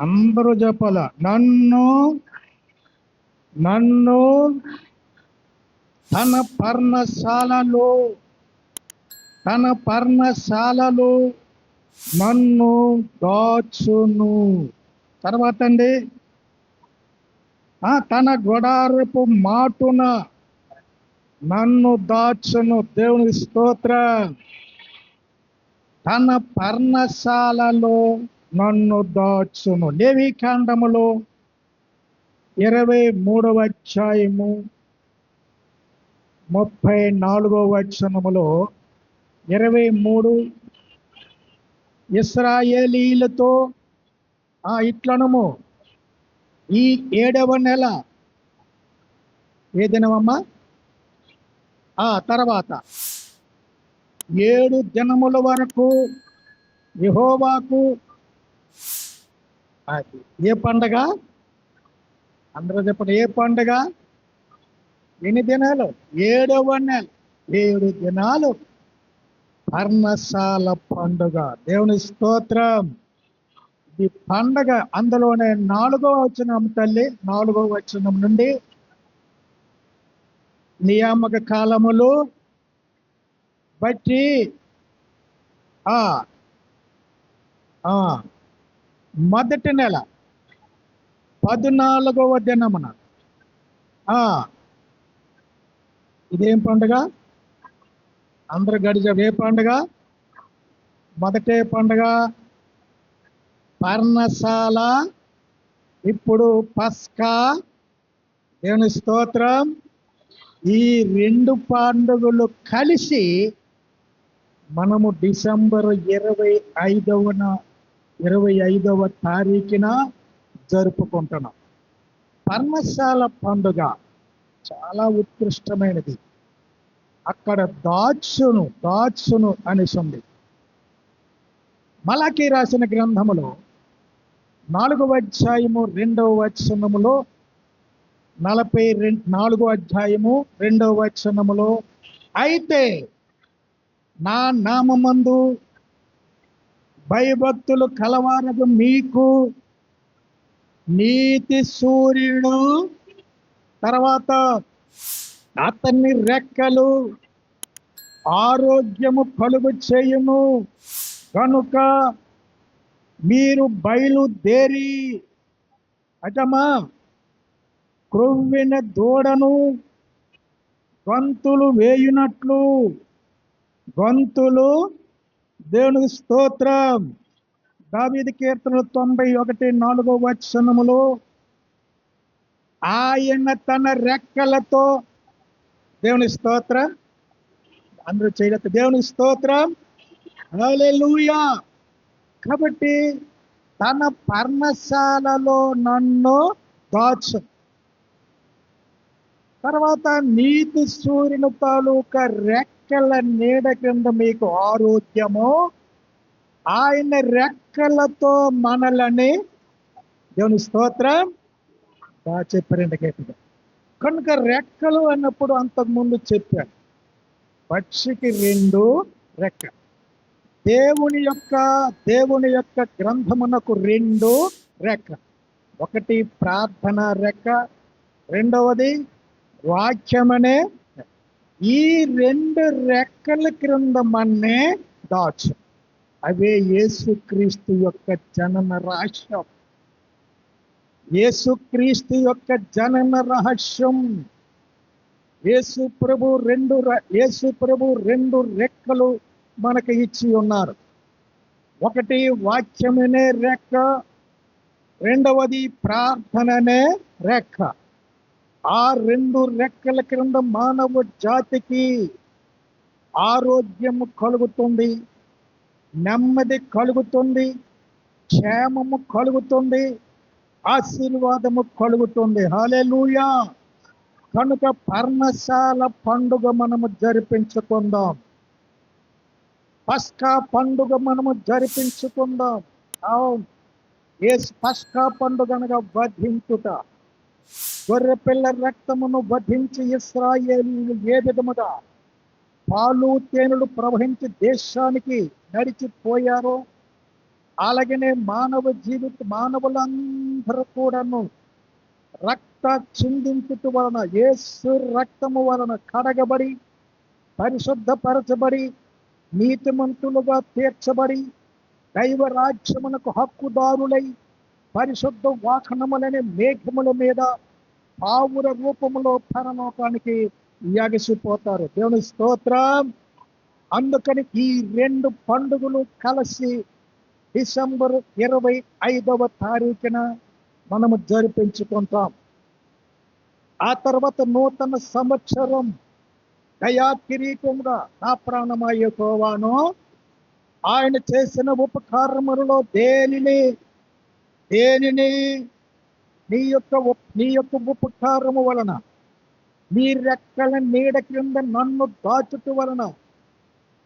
అందరూ చెప్పాల నన్ను నన్ను తన పర్ణశాలలో తన పర్ణశాలలో నన్ను దాచును. తర్వాత అండి ఆ, తన గొడారపు మాటున నన్ను దాచును. దేవుని స్తోత్ర. తన పర్ణశాలలో నన్ను దాచును. లేవి కాండములో ఇరవై మూడవ అధ్యాయము ముప్పై నాలుగవ వచనములో ఇరవై మూడు ఇస్రాయేలీలతో ఆ ఇట్లనము ఈ ఏడవ నెల ఏ దినమమ్మా? ఆ తర్వాత. ఏడు దినముల వరకు యెహోవాకు అది. ఏ పండగ? అందరూ చెప్పండి ఏ పండగ? ఎన్ని దినాలు? ఏడవ నెల. ఏడు దినాలు. పర్ణశాల పండుగ. దేవుని స్తోత్రం. ఇది పండగ అందులోనే నాలుగో వచనం తల్లి నాలుగో వచనం నుండి నియామక కాలములు బట్టి ఆ ఆ మొదటి నెల పద్నాలుగవ దినమున. ఆ ఇదేం పండుగ? అందరు గడిచే ఏ పండుగ? మొదటే పండుగ పర్ణశాల. ఇప్పుడు పస్కా. దేవుని స్తోత్రం. ఈ రెండు పండుగలు కలిసి మనము డిసెంబర్ ఇరవై ఐదవన ఇరవై ఐదవ తారీఖున జరుపుకుంటున్నాం. పర్ణశాల పండుగ చాలా ఉత్కృష్టమైనది. అక్కడ దాచును దాచును అనేసి ఉంది మలాకి రాసిన గ్రంథములో నాలుగవ అధ్యాయము రెండవ వచనములో నలభై రెండు నాలుగో అధ్యాయము రెండవ వచనములో అయితే నా నామందు భయభక్తులు కలవారదు మీకు. నీతి సూర్యుడు తర్వాత అతన్ని రెక్కలు ఆరోగ్యము కలుగు చేయును కనుక మీరు బయలుదేరి అటమా క్రొవ్విన దూడను గొంతులు వేయునట్లు గొంతులు దేవునికి స్తోత్రం. దావీది కీర్తనలు తొంభై ఒకటి నాలుగో వచనములో. ఆయన తన రెక్కలతో దేవుని స్తోత్రం. అందరూ చేయలేదు దేవుని స్తోత్రం. లూయా కాబట్టి తన పర్ణశాలలో నన్ను దాచు. తర్వాత నీతి సూర్యుని తాలూకా రెక్కల నీడ క్రింద మీకు ఆరోగ్యము. ఆయన రెక్కలతో మనలని దేవుని స్తోత్రం. బాగా చెప్పారండి గట్టిగా. కనుక రెక్కలు అన్నప్పుడు అంతకుముందు చెప్పారు పక్షికి రెండు రెక్క దేవుని యొక్క దేవుని యొక్క గ్రంథమునకు రెండు రెక్క ఒకటి ప్రార్థన రెక్క రెండవది వాక్యమనే ఈ రెండు రెక్కల క్రింద మన్నే దాచు. అవే యేసుక్రీస్తు యొక్క జనన రహస్యం. యేసుక్రీస్తు యొక్క జనన రహస్యం. యేసు ప్రభు రెండు ర- యేసు ప్రభు రెండు రెక్కలు మనకు ఇచ్చి ఉన్నారు. ఒకటి వాక్యమనే రెక్క రెండవది ప్రార్థననే రెక్క. ఆ రెండు రెక్కల క్రింద మానవ జాతికి ఆరోగ్యము కలుగుతుంది నెమ్మది కలుగుతుంది క్షేమము కలుగుతుంది ఆశీర్వాదము కలుగుతుంది. హాలెలూయా కనుక పర్ణశాల పండుగ మనము జరిపించుకుందాం. పస్కా పండుగ మనము జరిపించుకుందాం. అవును. ఏ పస్కా పండుగ అనగా వధించుట. గొర్రెపిల్ల రక్తమును వధించి ఇస్రాయేలీలు ఏ విధముగా పాలు తేనెలు ప్రవహించి దేశానికి నడిచిపోయారో అలాగనే మానవ జీవిత మానవులందరూ కూడాను రక్త చిందించుట వలన ఏసు రక్తము వలన కడగబడి పరిశుద్ధపరచబడి నీతిమంతులుగా తీర్చబడి దైవ రాజ్యమునకు హక్కుదారులై పరిశుద్ధ వాహనములనే మేఘముల మీద పావుర రూపములో పరలోకానికి ఎగసిపోతారు దేవుని స్తోత్రం. అందుకని ఈ రెండు పండుగలు కలిసి డిసెంబర్ ఇరవై ఐదవ తారీఖున మనము జరిపించుకుంటాం. ఆ తర్వాత నూతన సంవత్సరం దయా కిరీటంగా నా ప్రాణమయ్యకోవాను ఆయన చేసిన ఉపకారములలో దేనిని దేనిని? నీ యొక్క నీ యొక్క ఉపకారము వలన నీ రెక్కల నీడ క్రింద నన్ను దాచుట వలన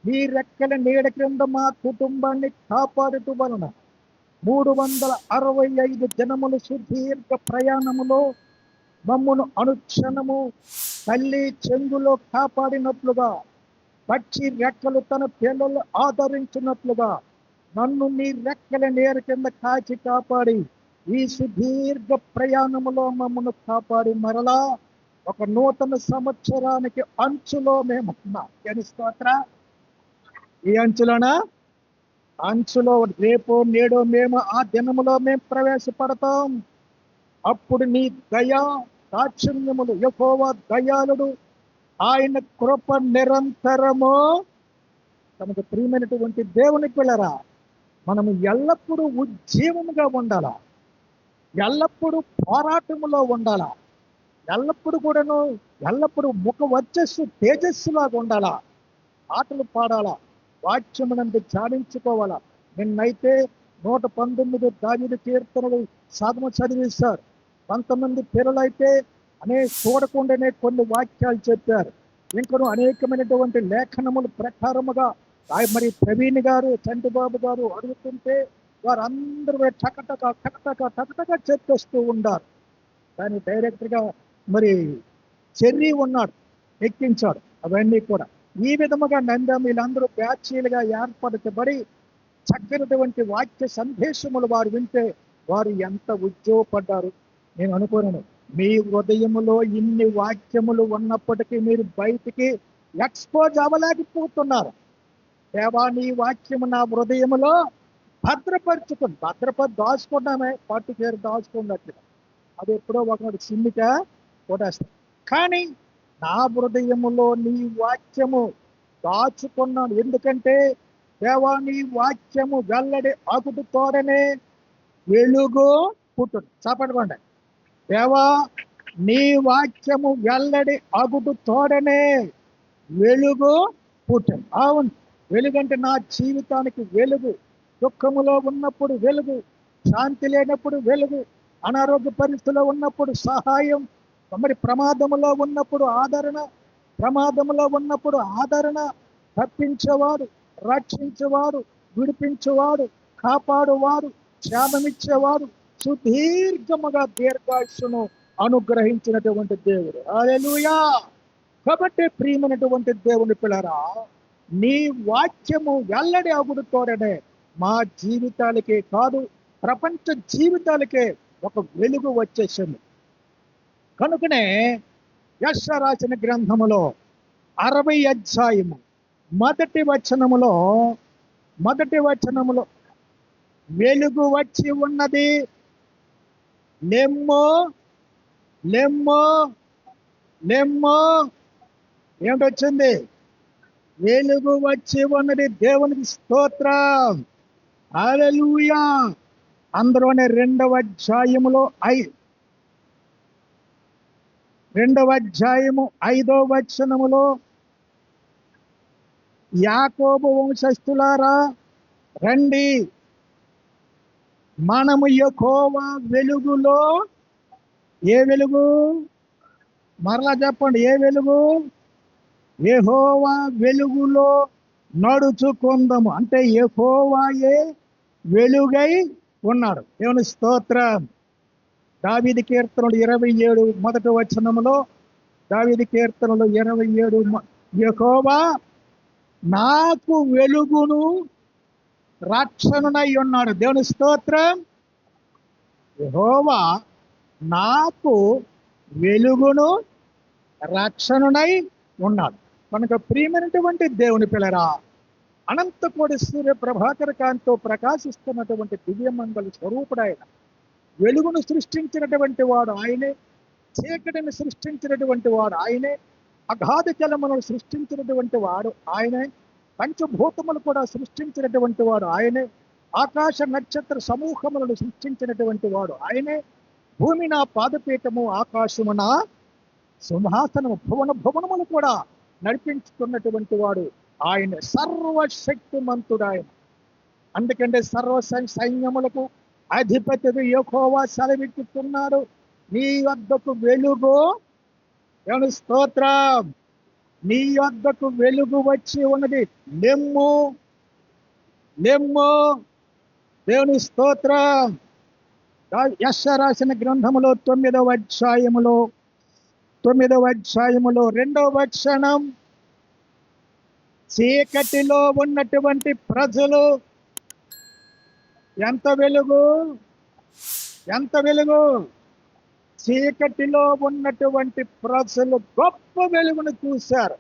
నీ రెక్కల నీడ క్రింద మా కుటుంబాన్ని కాపాడుట వలన మూడు వందల అరవై ఐదు జనములు సుదీర్ఘ ప్రయాణములో మమ్మను అనుక్షణము తల్లి చెంగులో కాపాడినట్లుగా పక్షి రెక్కలు తన పిల్లలు ఆదరించినట్లుగా నన్ను నీ రెక్కల నేర కింద కాచి కాపాడి ఈ సుదీర్ఘ ప్రయాణములో మమ్మను కాపాడి మరలా ఒక నూతన సంవత్సరానికి అంచులో మేము ఉన్నాం స్తోత్ర? ఈ అంచులోన? అంచులో రేపు నేడో మేము ఆ దినములో మేము ప్రవేశపడతాం. అప్పుడు నీ దయా దాక్షిణ్యములు యెహోవా దయాళుడు ఆయన కృప నిరంతరము. తనకు ప్రియమైనటువంటి దేవుని పిల్లరా మనము ఎల్లప్పుడూ ఉజ్జీవముగా ఉండాలా? ఎల్లప్పుడూ పోరాటములో ఉండాలా? ఎల్లప్పుడూ కూడాను ఎల్లప్పుడూ ముఖ వర్చస్సు తేజస్సులాగా ఉండాలా? ఆటలు పాడాలా? వాక్యమునందు ధ్యానించుకోవాలా? నిన్నైతే నూట పంతొమ్మిది దావిడి కీర్తనలు సాధన చదివిస్తారు కొంతమంది పిల్లలైతే అనే చూడకుండానే కొన్ని వాక్యాలు చెప్పారు. ఇంకను అనేకమైనటువంటి లేఖనములు ప్రకారముగా మరి ప్రవీణ్ గారు చంటిబాబు గారు అడుగుతుంటే వారందరూ టకటక టకటక టకటక చెప్పేస్తూ ఉండారు కానీ డైరెక్ట్గా మరి చెర్రీ ఉన్నాడు ఎక్కించాడు అవన్నీ కూడా. ఈ విధముగా నందం వీళ్ళందరూ బ్యాచీలుగా ఏర్పరచబడి చక్కనటువంటి వాక్య సందేశములు వారు వింటే వారు ఎంత ఉద్యోగపడ్డారు నేను అనుకోను మీ హృదయములో ఇన్ని వాక్యములు ఉన్నప్పటికీ మీరు బయటికి ఎక్స్పోజ్ అవ్వలేకపోతున్నారు. దేవా నీ వాక్యము నా హృదయములో భద్రపరుచుకుని భద్రపరి దాచుకున్నామే. పట్టు పేరు దాచుకున్నట్లుగా అది ఎప్పుడో ఒకటి సిమ్మిక కొట్టేస్తాం కానీ నా హృదయములో నీ వాక్యము దాచుకున్నాను. ఎందుకంటే దేవా నీ వాక్యము వెల్లడి అగుడు తోడనే వెలుగు పుట్టును. చాపడుకోండి దేవా నీ వాక్యము వెల్లడి అగుడు తోడనే వెలుగు పుట్టును. అవును వెలుగంటే నా జీవితానికి వెలుగు. దుఃఖములో ఉన్నప్పుడు వెలుగు. శాంతి లేనప్పుడు వెలుగు. అనారోగ్య పరిస్థితిలో ఉన్నప్పుడు సహాయం. మరి ప్రమాదములో ఉన్నప్పుడు ఆదరణ. ప్రమాదములో ఉన్నప్పుడు ఆదరణ. తప్పించేవాడు రక్షించేవాడు విడిపించేవాడు కాపాడువాడు క్షేమమిచ్చేవాడు సుదీర్ఘముగా దీర్ఘాయుషును అనుగ్రహించినటువంటి దేవుడు. హల్లెలూయా! కాబట్టి ప్రియమైనటువంటి దేవుని పిల్లరా నీ వాక్యము వెల్లడి అగుడుతోడనే మా జీవితాలకే కాదు ప్రపంచ జీవితాలకే ఒక వెలుగు వచ్చేసింది. కనుకనే యశ రాసిన గ్రంథములో అరవై అధ్యాయము మొదటి వచనములో మొదటి వచనములో వెలుగు వచ్చి ఉన్నది. లెమ్మో లెమ్మో లెమ్మో ఏమిటొచ్చింది? వెలుగు వచ్చి ఉన్నది దేవునికి స్తోత్రం. హల్లెలూయా అందులోనే రెండవ అధ్యాయములో ఐ రెండవ అధ్యాయము ఐదో వచనములో యాకోబు వంశస్థులారా రండి. మనము యెహోవా వెలుగులో ఏ వెలుగు? మరలా చెప్పండి ఏ వెలుగు? యెహోవా వెలుగులో నడుచుకుందాము. అంటే యెహోవాయే వెలుగై ఉన్నాడు దేవుని స్తోత్రం. దావిది కీర్తనలు ఇరవై ఏడు మొదటి వచనంలో దావిది కీర్తనలు ఇరవై ఏడు ఎహోవా నాకు వెలుగును రక్షణనై ఉన్నాడు. దేవుని స్తోత్రం. ఎహోవా నాకు వెలుగును రక్షణనై ఉన్నాడు. మనకు ప్రియమైనటువంటి దేవుని పిల్లరా అనంతకోటి సూర్య ప్రభాకర కాంతితో ప్రకాశిస్తున్నటువంటి దివ్యమంగళ ఆయన వెలుగును సృష్టించినటువంటి వాడు ఆయనే చీకటిని సృష్టించినటువంటి వాడు ఆయనే అగాధ జలములను సృష్టించినటువంటి వాడు ఆయనే పంచభూతములు కూడా సృష్టించినటువంటి వాడు ఆయనే ఆకాశ నక్షత్ర సమూహములను సృష్టించినటువంటి వాడు ఆయనే భూమి నా పాదపీఠము ఆకాశము నా సింహాసనము భువన భువనములు కూడా నడిపించుకున్నటువంటి వాడు ఆయన సర్వశక్తిమంతుడు ఆయన అందుకంటే సర్వ సైన్యములకు అధిపతి యెహోవా సెలవిచ్చుతున్నారు నీ వద్దకు వెలుగు దేవుని స్తోత్రం? నీ వద్దకు వెలుగు వచ్చి ఉన్నది లెమ్ము. లెమ్ము. దేవుని స్తోత్రం. యశ రాసిన గ్రంథములో తొమ్మిదవ అధ్యాయములో తొమ్మిదవ అధ్యాయములో రెండవ వచనం. చీకటిలో ఉన్నటువంటి ప్రజలు ఎంత వెలుగు? ఎంత వెలుగు? చీకటిలో ఉన్నటువంటి ప్రజలు గొప్ప వెలుగును చూశారు.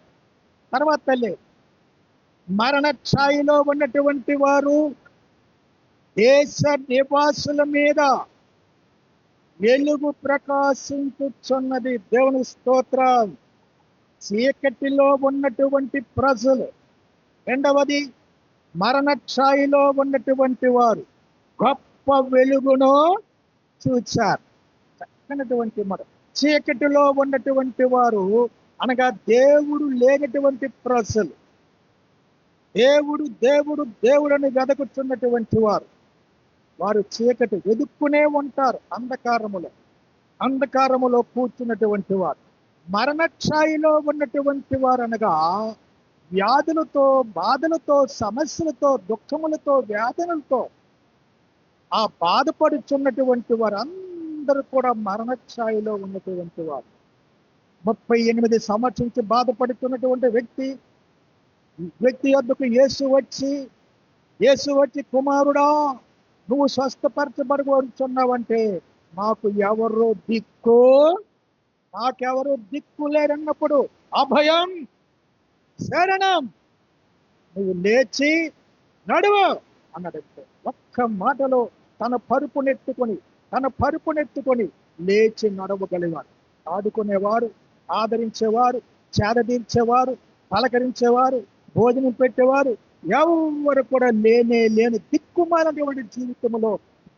తర్వాత తల్లి మరణఛాయిలో ఉన్నటువంటి వారు దేశ నివాసుల మీద వెలుగు ప్రకాశించుచున్నది దేవుని స్తోత్రం. చీకటిలో ఉన్నటువంటి ప్రజలు. రెండవది మరణఛాయిలో ఉన్నటువంటి వారు. గొప్ప వెలుగును చూచారు. చక్కనటువంటి మాట. చీకటిలో ఉన్నటువంటి వారు అనగా దేవుడు లేనటువంటి ప్రజలు. దేవుడు దేవుడు దేవుడని వెదకుతున్నటువంటి వారు. వారు చీకటి వెదుక్కునే ఉంటారు అంధకారములో. అంధకారములో కూర్చున్నటువంటి వారు మరణఛాయిలో ఉన్నటువంటి వారు అనగా వ్యాధులతో బాధలతో సమస్యలతో దుఃఖములతో వ్యాధులతో ఆ బాధపడుచున్నటువంటి వారు అందరూ కూడా మరణఛాయిలో ఉన్నటువంటి వారు. ముప్పై ఎనిమిది సంవత్సరించి బాధపడుతున్నటువంటి వ్యక్తి వ్యక్తి వద్దకు యేసు వచ్చి యేసు వచ్చి కుమారుడా నువ్వు స్వస్థపరచబడగొడుచున్నావంటే మాకు ఎవరు దిక్కు? నాకెవరు దిక్కు లేరన్నప్పుడు అభయం శరణం. నువ్వు లేచి నడువు అన్నాడంటే ఒక్క మాటలో తన పరుపునెత్తుకొని తన పరుపునెత్తుకొని లేచి నడవగలిగాడు. ఆదుకునేవారు ఆదరించేవారు చేదదీర్చేవారు పలకరించేవారు భోజనం పెట్టేవారు ఎవరు కూడా లేనే లేని దిక్కు దిక్కుమాలటువంటి జీవితంలో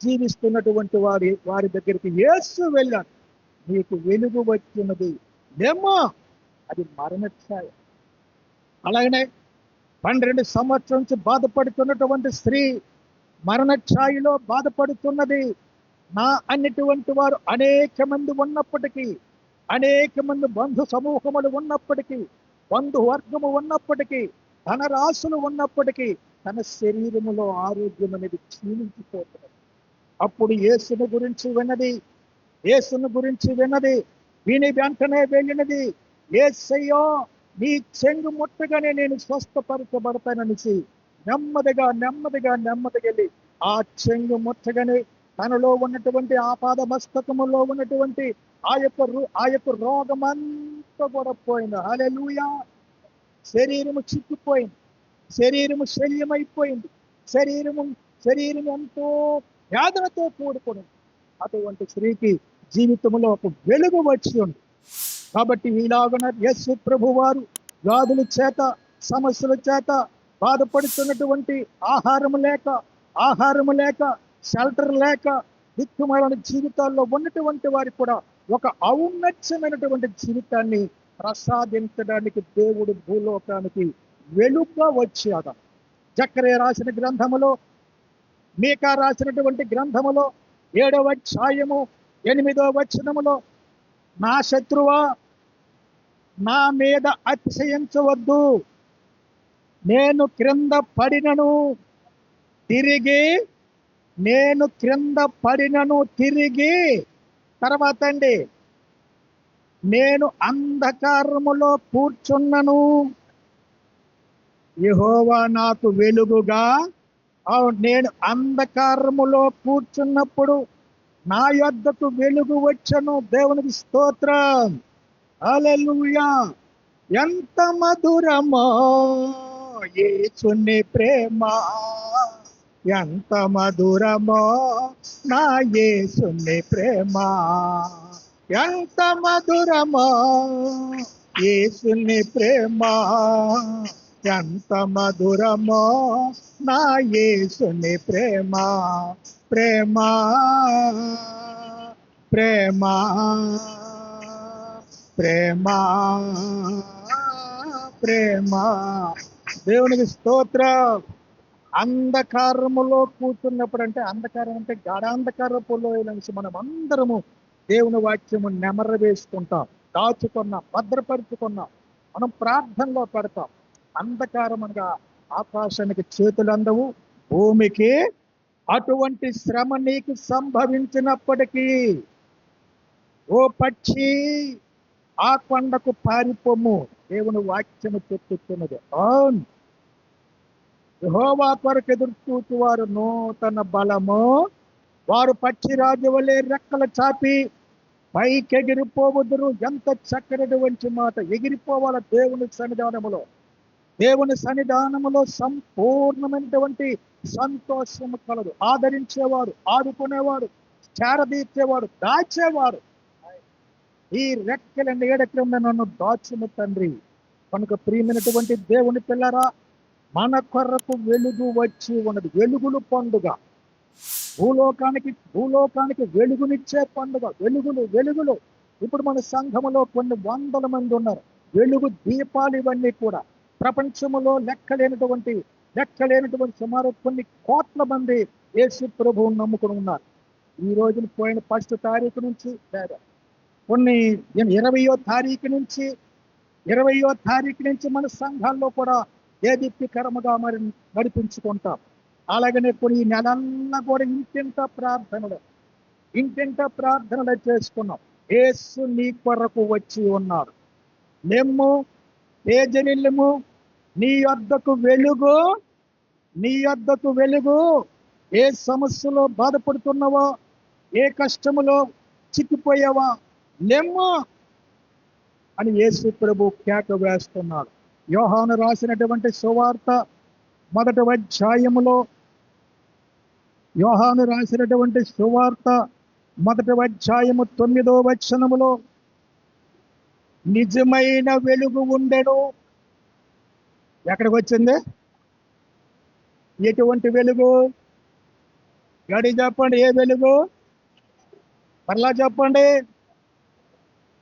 జీవిస్తున్నటువంటి వారి వారి దగ్గరికి యేసు వెళ్ళాడు. నీకు వెలుగు వచ్చినది ఏమో? అది మరణఛాయ. అలాగనే పన్నెండు సంవత్సరం నుంచి బాధపడుతున్నటువంటి స్త్రీ మరణఛాయిలో బాధపడుతున్నది. నా అన్నిటువంటి వారు అనేక మంది ఉన్నప్పటికీ అనేక మంది బంధు సమూహములు ఉన్నప్పటికీ బంధు వర్గము ఉన్నప్పటికీ ధనరాశులు ఉన్నప్పటికీ తన శరీరములో ఆరోగ్యం అనేది క్షీణించిపోతుంది. అప్పుడు యేసుని గురించి విన్నది యేసుని గురించి విన్నది విని వెంటనే వెళ్ళినది. ఏసయ్యో నీ చెంగు ముట్టగానే నేను స్వస్థపరచబడతాననిసి నెమ్మదిగా నెమ్మదిగా నెమ్మదిగెళ్ళి ఆ చెంగు ముట్టగానే తనలో ఉన్నటువంటి ఆపాద మస్తకములో ఉన్నటువంటి ఆ యొక్క రు- ఆ యొక్క రోగం అంతా కూడా పోయింది. అలెలుయా శరీరము చిక్కిపోయింది. శరీరము శల్యమైపోయింది. శరీరము శరీరం ఎంతో వేదనతో కూడుకుని అటువంటి స్త్రీకి జీవితంలో ఒక వెలుగు వచ్చి ఉంది. కాబట్టి ఈలాగున యస్సు ప్రభు వారు వ్యాధుల చేత సమస్యల చేత బాధపడుతున్నటువంటి ఆహారం లేక ఆహారము లేక షెల్టర్ లేక దిక్కుమైన జీవితాల్లో ఉన్నటువంటి వారికి కూడా ఒక ఔన్నత్యమైనటువంటి జీవితాన్ని ప్రసాదించడానికి దేవుడు భూలోకానికి వెలుగుగా వచ్చాడు చక్రయ రాసిన గ్రంథములో మీకా రాసినటువంటి గ్రంథములో ఏడవ అధ్యాయము ఎనిమిదో వచనములో నా శత్రువా నా మీద అతిశయించవద్దు. నేను క్రింద పడినను తిరిగి నేను క్రింద పడినను తిరిగి. తర్వాత అండి నేను అంధకారములో కూర్చున్నను. యెహోవా నాకు వెలుగుగా. అవును నేను అంధకారములో కూర్చున్నప్పుడు నా యొద్దకు వెలుగు వచ్చను. దేవునికి స్తోత్రం. హల్లెలూయా. ఎంత మధురమో యేసుని ప్రేమ. ఎంత మధురమో నా ఏసుని ప్రేమ. ఎంత మధురమో ఏసుని ప్రేమ. ఎంత మధురమో నా యేసుని ప్రేమ ప్రేమ ప్రేమ ప్రేమ ప్రేమ. దేవునికి స్తోత్ర. అంధకారములో కూర్చున్నప్పుడు అంటే అంధకారం అంటే గాఢాంధకారపులో నుంచి మనం అందరము దేవుని వాక్యము నెమర వేసుకుంటాం దాచుకున్నాం భద్రపరుచుకున్నాం. మనం ప్రార్థనలో పెడతాం. అంధకారం అనగా ఆకాశానికి చేతులు అందవు భూమికి అటువంటి శ్రమ నీకు సంభవించినప్పటికీ ఓ పక్షి ఆ కొండకు పారిపోము. దేవుని వాక్యము చెప్పుతున్నది అవును. యహోవా కొరకు ఎదురు వారు నూతన బలము. వారు పక్షి రాజు వలె రెక్కలు చాపి పైకి ఎగిరిపోవద్దురు ఎంత చక్కనటువంటి మాట. ఎగిరిపోవాల దేవుని సన్నిధానములో. దేవుని సన్నిధానములో సంపూర్ణమైనటువంటి సంతోషము కలదు. ఆదరించేవారు ఆదుకునేవారు చేరదీర్చేవారు దాచేవారు ఈ రెక్కల నీడ క్రింద నన్ను దాచుము తండ్రి. కనుక ప్రియమైనటువంటి దేవుని పిల్లరా మన కొరకు వెలుగు వచ్చి ఉన్నది. వెలుగులు పండుగ. భూలోకానికి భూలోకానికి వెలుగునిచ్చే పండుగ. వెలుగులు వెలుగులు. ఇప్పుడు మన సంఘములో కొన్ని వందల మంది ఉన్నారు. వెలుగు దీపాలు ఇవన్నీ కూడా. ప్రపంచంలో లెక్కలేనటువంటి లెక్కలేనటువంటి సుమారు కొన్ని కోట్ల మంది యేసు ప్రభువును నమ్ముకుని ఉన్నారు. ఈ రోజున పోయిన ఫస్ట్ తారీఖు నుంచి లేదా కొన్ని ఇరవయో తారీఖు నుంచి ఇరవయో తారీఖు నుంచి మన సంఘాల్లో కూడా దేదీప్తికరముగా మరి నడిపించుకుంటాం. అలాగనే కొన్ని ఈ నెలల్లా కూడా ఇంటింట ప్రార్థనలు ఇంటింట ప్రార్థనలు చేసుకున్నాం. ఏసు నీ కొరకు వచ్చి ఉన్నారు. మేము తేజనిల్లము నీ యొద్దకు వెలుగు నీ యొద్దకు వెలుగు. ఏ సమస్యలో బాధపడుతున్నావో ఏ కష్టములో చిక్కిపోయావా లెమ్ము అని యేసు ప్రభు కేక వేస్తున్నాడు యోహాను రాసినటువంటి సువార్త మొదటి అధ్యాయములో యోహాను రాసినటువంటి సువార్త మొదటి అధ్యాయము తొమ్మిదో వచనములో నిజమైన వెలుగు ఉండెను ఎక్కడికి వచ్చింది? ఎటువంటి వెలుగు? గడి చెప్పండి ఏ వెలుగు? మరలా చెప్పండి.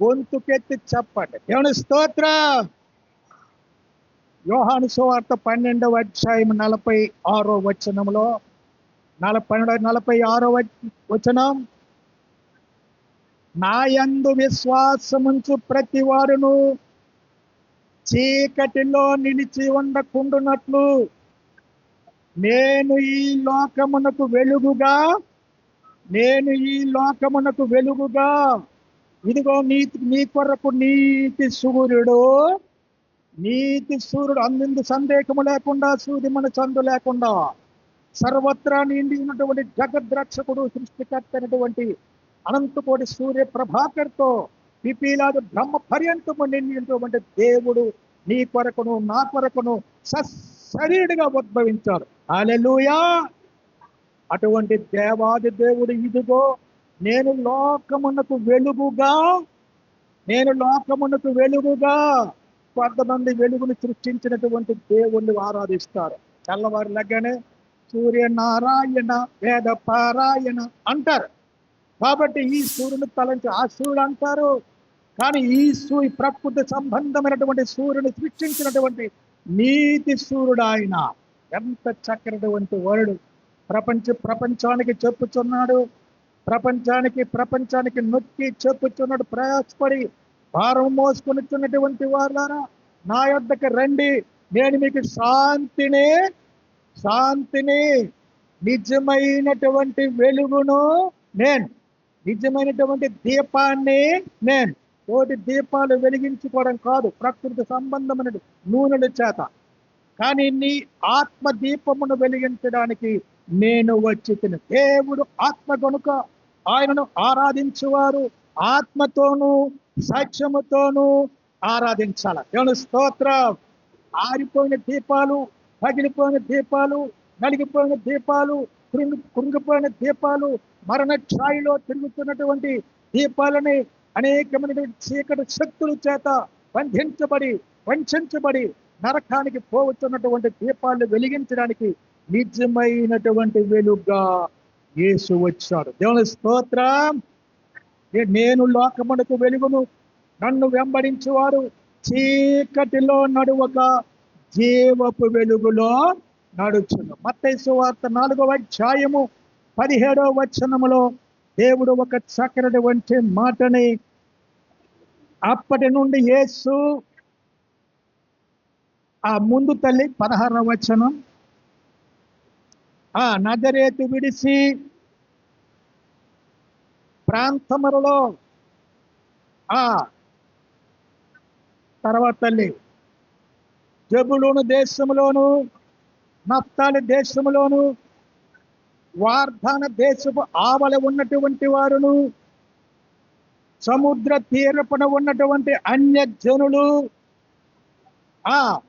గొంతుకెత్తి చెప్పండి. దేవుని స్తోత్ర. యోహాను సువార్త పన్నెండవ అధ్యాయం నలభై ఆరో వచనంలో. నలభై నలభై ఆరో వచనం. నాయందు విశ్వాసముంచు ప్రతి వారును చీకటిలో నిలిచి ఉండకుండునట్లు నేను ఈ లోకమునకు వెలుగుగా నేను ఈ లోకమునకు వెలుగుగా ఇదిగో నీతి నీ కొరకు నీతి సూర్యుడు నీతి సూర్యుడు అందింది సందేహము లేకుండా సూది మన చందు లేకుండా సర్వత్రా నిండి ఉన్నటువంటి జగద్రక్షకుడు సృష్టికర్త అయినటువంటి అనంతకోటి సూర్య ప్రభాకర్తో పిపీలాదు బ్రహ్మ పర్యంతము నిండినటువంటి దేవుడు నీ కొరకును నా కొరకును సశరీరుడిగా ఉద్భవించాడు. అలెలుయా అటువంటి దేవాది దేవుడు ఇదిగో నేను లోకమునకు వెలుగుగా నేను లోకమునకు వెలుగుగా కొంతమంది వెలుగును సృష్టించినటువంటి దేవుణ్ణి ఆరాధిస్తారు. తెల్లవారు లగ్గనే సూర్యనారాయణ వేద పారాయణ అంటారు. కాబట్టి ఈ సూర్యుని తలంచి ఆ సూర్యుడు అంటారు కానీ ఈ సూ ప్రకృతి సంబంధమైనటువంటి సూర్యుని సృష్టించినటువంటి నీతి సూర్యుడు ఆయన ఎంత చక్కనటువంటి వరుడు. ప్రపంచ ప్రపంచానికి చెప్పుచున్నాడు. ప్రపంచానికి ప్రపంచానికి నొక్కి చెప్పుచున్నాడు. ప్రయాసపడి భారం మోసుకొనిచున్నటువంటి వాళ్ళారా నా యొద్దకు రండి. నేను మీకు శాంతిని శాంతిని నిజమైనటువంటి వెలుగును నేను. నిజమైనటువంటి దీపాన్ని నేను. కోటి దీపాలు వెలిగించుకోవడం కాదు ప్రకృతి సంబంధమైన నూనెల చేత. కానీ నీ ఆత్మ దీపమును వెలిగించడానికి నేను వచ్చి దేవుడు ఆత్మ కనుక ఆయనను ఆరాధించేవారు ఆత్మతోనూ సత్యముతోనూ ఆరాధించాల. దేవుని స్తోత్రం. ఆరిపోయిన దీపాలు పగిలిపోయిన దీపాలు నలిగిపోయిన దీపాలు కృంగి కృంగిపోయిన దీపాలు మరణ ఛాయిలో తిరుగుతున్నటువంటి దీపాలని అనేకమైనటువంటి చీకటి శక్తుల చేత బంధించబడి వంచబడి నరకానికి పోవచ్చున్నటువంటి దీపాలను వెలిగించడానికి నిజమైనటువంటి వెలుగుగా యేసు వచ్చాడు. దేవుని స్తోత్రం. ఏ- నేను లోకమునకు వెలుగును. నన్ను వెంబడించేవారు చీకటిలో నడువక జీవపు వెలుగులో నడుచును. మత్తైసు వార్త నాలుగవ అధ్యాయము పదిహేడవ వచనములో దేవుడు ఒక చక్కటి వంటి మాటని అప్పటి నుండి యేసు ఆ ముందు తల్లి పదహారవ వచనం ఆ నజరేతు విడిసి ప్రాంతములలో ఆ తర్వాత తల్లి జబులోను దేశములోను నప్తాలి దేశములోను వార్ధాన దేశపు ఆవల ఉన్నటువంటి వారును సముద్ర తీరపున ఉన్నటువంటి అన్య జనులు ఆ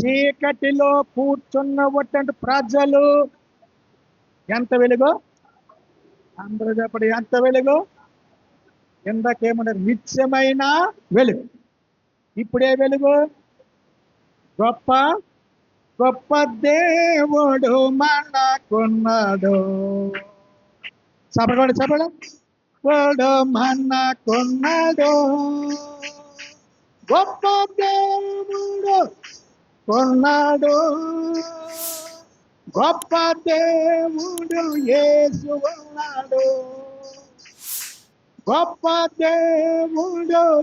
చీకటిలో కూర్చున్నటువంటి ప్రజలు. ఎంత వెలుగు? అందరూ చెప్పండి ఎంత వెలుగు? ఇందాకేమన్నారు నిత్యమైన వెలుగు. ఇప్పుడే వెలుగు? గొప్ప గొప్ప దేవుడు మనకున్నాడు. చెప్పగలడు చెప్పడు వాడు మనకున్నాడు గొప్ప దేవుడు కొన్నాడు. గొప్ప దేవుడు ఏసు ఉన్నాడు గొప్ప దేవుడు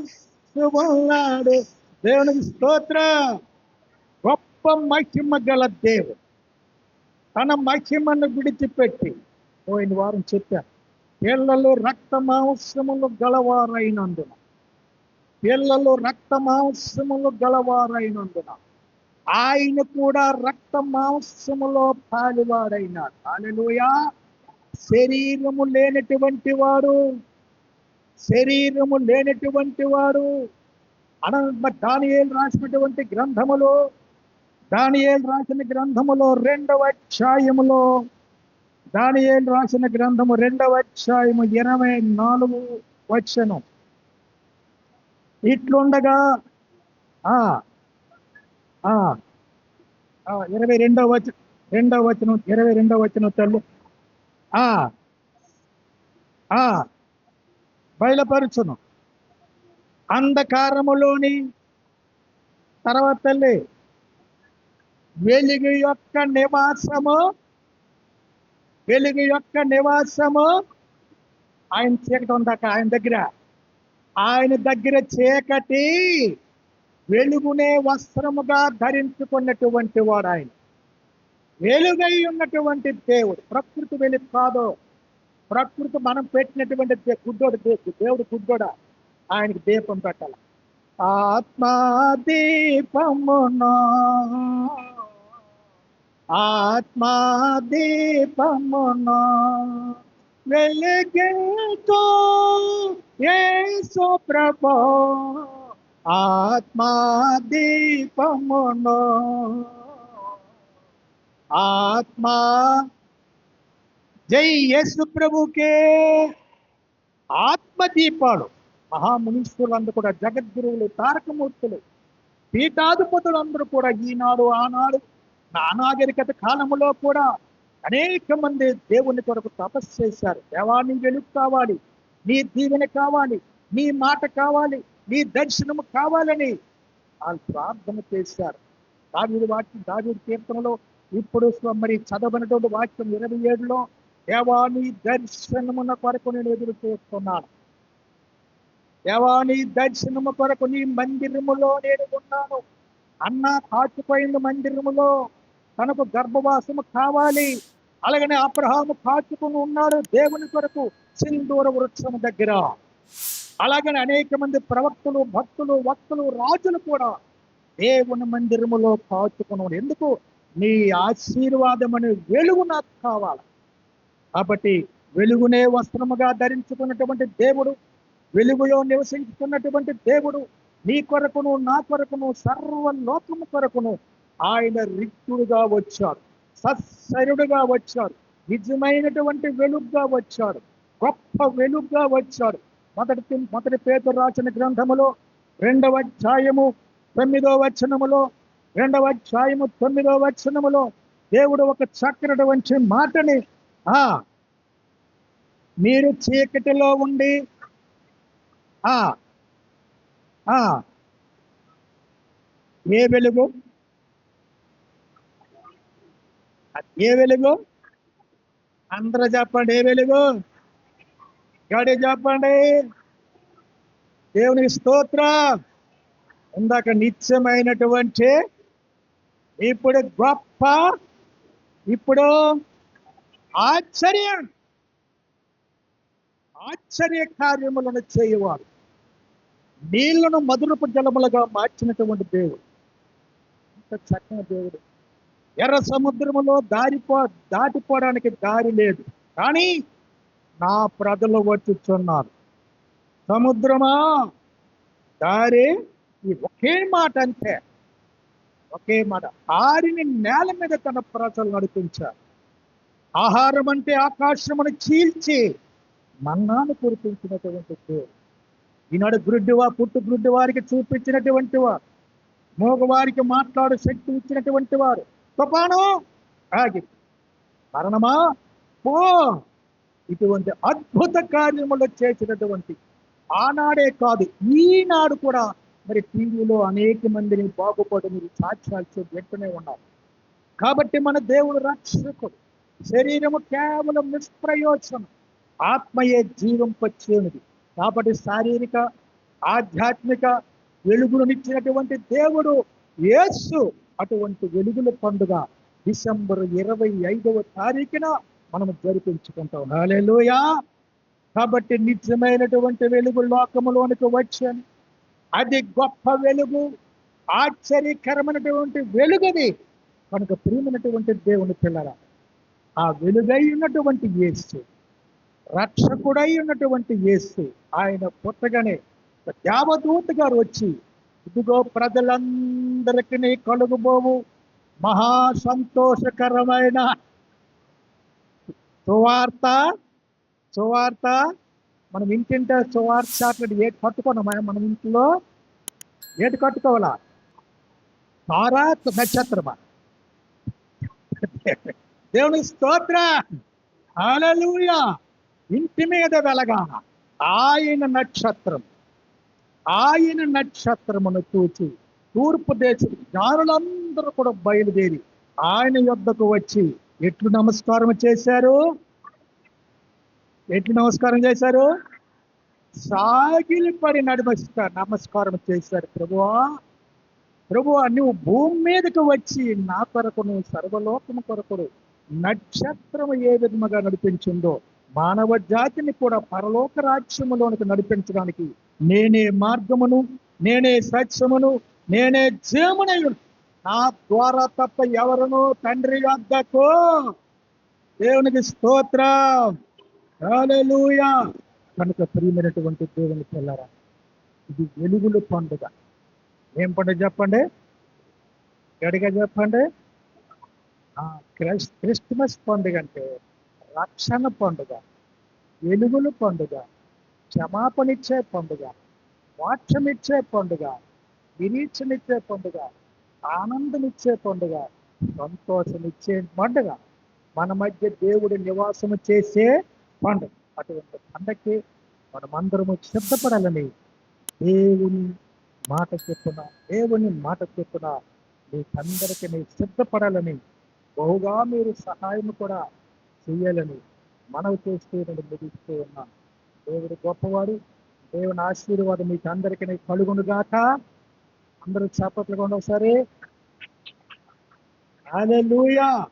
ఉన్నాడు దేవునికి స్తోత్ర. గొప్ప మహిమ గల దేవుడు. తన మహిమను విడిచిపెట్టి పోయిన వారం చెప్పాను. పిల్లలు రక్త మాంసములు గలవారైనందున. పిల్లలు రక్త మాంసములు గలవారైనందున. ఆయన కూడా రక్త మాంసములో పాలువాడైనాడు శరీరము లేనటువంటి వాడు శరీరము లేనటువంటి వాడు అన దానియేలు రాసినటువంటి గ్రంథములో దానియేలు రాసిన గ్రంథములో రెండవ అధ్యాయములో దానియేలు రాసిన గ్రంథము రెండవ అధ్యాయము ఇరవై నాలుగు వచ్చను ఇట్లుండగా ఆ ఆ ఇరవై రెండవ వచ రెండవ వచనం ఇరవై రెండవ వచనం తల్లి ఆ ఆ అంధకారములోని తర్వాత తల్లి వెలుగు యొక్క నివాసము వెలుగు యొక్క నివాసము ఆయన చీకటి ఉందాక ఆయన దగ్గర. ఆయన దగ్గర చీకటి వెలుగునే వస్త్రముగా ధరించుకున్నటువంటి వాడు ఆయన. వెలుగై ఉన్నటువంటి దేవుడు. ప్రకృతి వెలుగు కాదు. ప్రకృతి మనం పెట్టినటువంటి దే- గుడ్డోడు దేవుడు దేవుడు గుడ్డోడా? ఆయనకి దీపం పెట్టాలి. ఆత్మా దీపమునా ఆత్మా దీపమును వెలిగించు యేసు ప్రభో. ఆత్మా దీపమును ఆత్మా జై యేసు ప్రభుకే. ఆత్మదీపాలు మహామునీశ్వరులందరూ కూడా జగద్గురువులు తారకమూర్తులు పీఠాధిపతులు అందరూ కూడా ఈనాడు ఆనాడు నానాగరికత కాలములో కూడా అనేక మంది దేవుని కొరకు తపస్సు చేశారు. దేవా నీ వెలుగు కావాలి నీ దీవెన కావాలి నీ మాట కావాలి నీ దర్శనము కావాలని వాళ్ళు ప్రార్థన చేశారు. దావిడి వాక్యం దావిడి కీర్తనలో ఇప్పుడు మరి చదవనటువంటి వాక్యం ఇరవై ఏడులో దేవాని దర్శనమున కొరకు నేను ఎదురు చూస్తున్నాను. దేవాని దర్శనము కొరకు నీ మందిరములో నేను ఉన్నాను. అన్న కాచిపోయింది మందిరములో తనకు గర్భవాసము కావాలి. అలాగనే అబ్రహాము కాచుకుని ఉన్నాడు దేవుని కొరకు సింధూర వృక్షము దగ్గర. అలాగనే అనేక మంది ప్రవక్తలు భక్తులు వక్తులు రాజులు కూడా దేవుని మందిరములో కాచుకున్నాడు ఎందుకు? నీ ఆశీర్వాదం అనే వెలుగు నాకు కావాలి. కాబట్టి వెలుగునే వస్త్రముగా ధరించుకున్నటువంటి దేవుడు వెలుగులో నివసించుకున్నటువంటి దేవుడు నీ కొరకును నా కొరకును సర్వ లోకము కొరకును ఆయన రిక్తుడుగా వచ్చారు సత్సరుడుగా వచ్చారు నిజమైనటువంటి వెలుగుగా వచ్చారు గొప్ప వెలుగుగా వచ్చారు. మొదటి మొదటి పేరు రాసిన గ్రంథములో రెండవ అధ్యాయము తొమ్మిదో వచనములో రెండవ అధ్యాయము తొమ్మిదో వచనములో దేవుడు ఒక చక్కటి వంటి మాటని ఆ మీరు చీకటిలో ఉండి ఆ ఆ ఏ వెలుగు? ఏ వెలుగు అందరూ చెప్పండి ఏ వెలుగు గడి చెప్పండి. దేవునికి స్తోత్ర. ఇందాక నిత్యమైనటువంటి ఇప్పుడు గొప్ప ఇప్పుడు ఆశ్చర్యం. ఆశ్చర్య కార్యములను చేయవాడు నీళ్ళను మధురపు జలములుగా మార్చినటువంటి దేవుడు. ఇంత చక్కని దేవుడు. ఎర్ర సముద్రములో దారిపో దాటిపోవడానికి దారి లేదు. కానీ నా ప్రజలు వచ్చుచున్నారు. సముద్రమా? దారి ఈ ఒకే మాట అంతే ఒకే మాట. ఆరిని నేల మీద తన ప్రజలు నడిపించారు. ఆహారం అంటే ఆకాశమును చీల్చి మన్నాను కురిపించినటువంటి దేవుడు ఈనాడు గ్రుడ్డివా పుట్టు గ్రుడ్డి వారికి చూపించినటువంటి వారు. మోగవారికి మాట్లాడు శక్తి ఇచ్చినటువంటి వారు. తుఫాను ఆగి మరణమా? పో. ఇటువంటి అద్భుత కార్యములు చేసినటువంటి ఆనాడే కాదు ఈనాడు కూడా మరి టీవీలో అనేక మందిని బాగుపడి మీరు సాక్ష్యాలు చూసి ఉన్నారు. కాబట్టి మన దేవుడు రక్షకుడు. శరీరము కేవలం నిష్ప్రయోజనం. ఆత్మయే జీవింపచేయునిది. కాబట్టి శారీరక ఆధ్యాత్మిక వెలుగునిచ్చినటువంటి దేవుడు యేసు అటువంటి వెలుగుల పండుగ డిసెంబర్ ఇరవై ఐదవ తారీఖున మనం జరిపించుకుంటాం. హల్లెలూయా! కాబట్టి నిజమైనటువంటి వెలుగు లోకములోనికి వచ్చాను. అది గొప్ప వెలుగు ఆశ్చర్యకరమైనటువంటి వెలుగుది కనుక ప్రియమైనటువంటి దేవుని పిల్లల ఆ వెలుగై ఉన్నటువంటి యేసు రక్షకుడై ఉన్నటువంటి యేసు ఆయన పుట్టగానే దేవదూత గారు వచ్చి ఇదిగో ప్రజలందరికీ కలుగుబోవు. మహా సంతోషకరమైన సువార్త సువార్త. మనం ఇంటింటే సువార్త చాక్లెట్ ఏది కట్టుకున్నాం? మనం మన ఇంట్లో ఏటి కట్టుకోవాలా? తారా నక్షత్రమా? దేవుని స్తోత్ర. హల్లెలూయా. ఇంటి మీద వెలగాల. ఆయన నక్షత్రం. ఆయన నక్షత్రమును చూచి తూర్పు దేశ జ్ఞానులందరూ కూడా బయలుదేరి ఆయన యొద్దకు వచ్చి ఎట్లు నమస్కారం చేశారు? ఎట్లు నమస్కారం చేశారు? సాగిలి పడి నమస్కారం నమస్కారం చేశారు. ప్రభువా ప్రభువా నువ్వు భూమి మీదకు వచ్చి నా కొరకును సర్వలోకము కొరకును నక్షత్రము ఏ విధముగా నడిపించిందో మానవ జాతిని కూడా పరలోక రాజ్యములోనికి నడిపించడానికి నేనే మార్గమును నేనే సత్యమును నేనే జీవనయు నా ద్వారా తప్ప ఎవరును తండ్రి వద్దకు దేవునికి స్తోత్రం. కనుక ప్రియమైనటువంటి దేవుని పిల్లరా ఇది వెలుగుల పండుగ. ఏం పండుగ చెప్పండి? గడిగా చెప్పండి? ఆ, క్రిస్- క్రిస్మస్ పండుగ అంటే రక్షణ పండుగ వెలుగుల పండుగ క్షమాపణిచ్చే పండుగ మోక్షమిచ్చే పండుగ నిరీక్షనిచ్చే పండుగ ఆనందమిచ్చే పండుగ సంతోషమిచ్చే పండుగ మన మధ్య దేవుడి నివాసము చేసే పండుగ అటువంటి పండగకి మనమందరము సిద్ధపడాలని దేవుని మాట చెప్పున దేవుని మాట చెప్పున మీకందరికీ సిద్ధపడాలని బహుగా మీరు సహాయం కూడా చేయాలని మనవి చేస్తూ నేను ముగిస్తూ ఉన్నాను దేవుడు గొప్పవాడు దేవుని ఆశీర్వాదం మీకు అందరికీ కలుగును గాక. అందరూ చేపట్లు సరే ఒకసారి.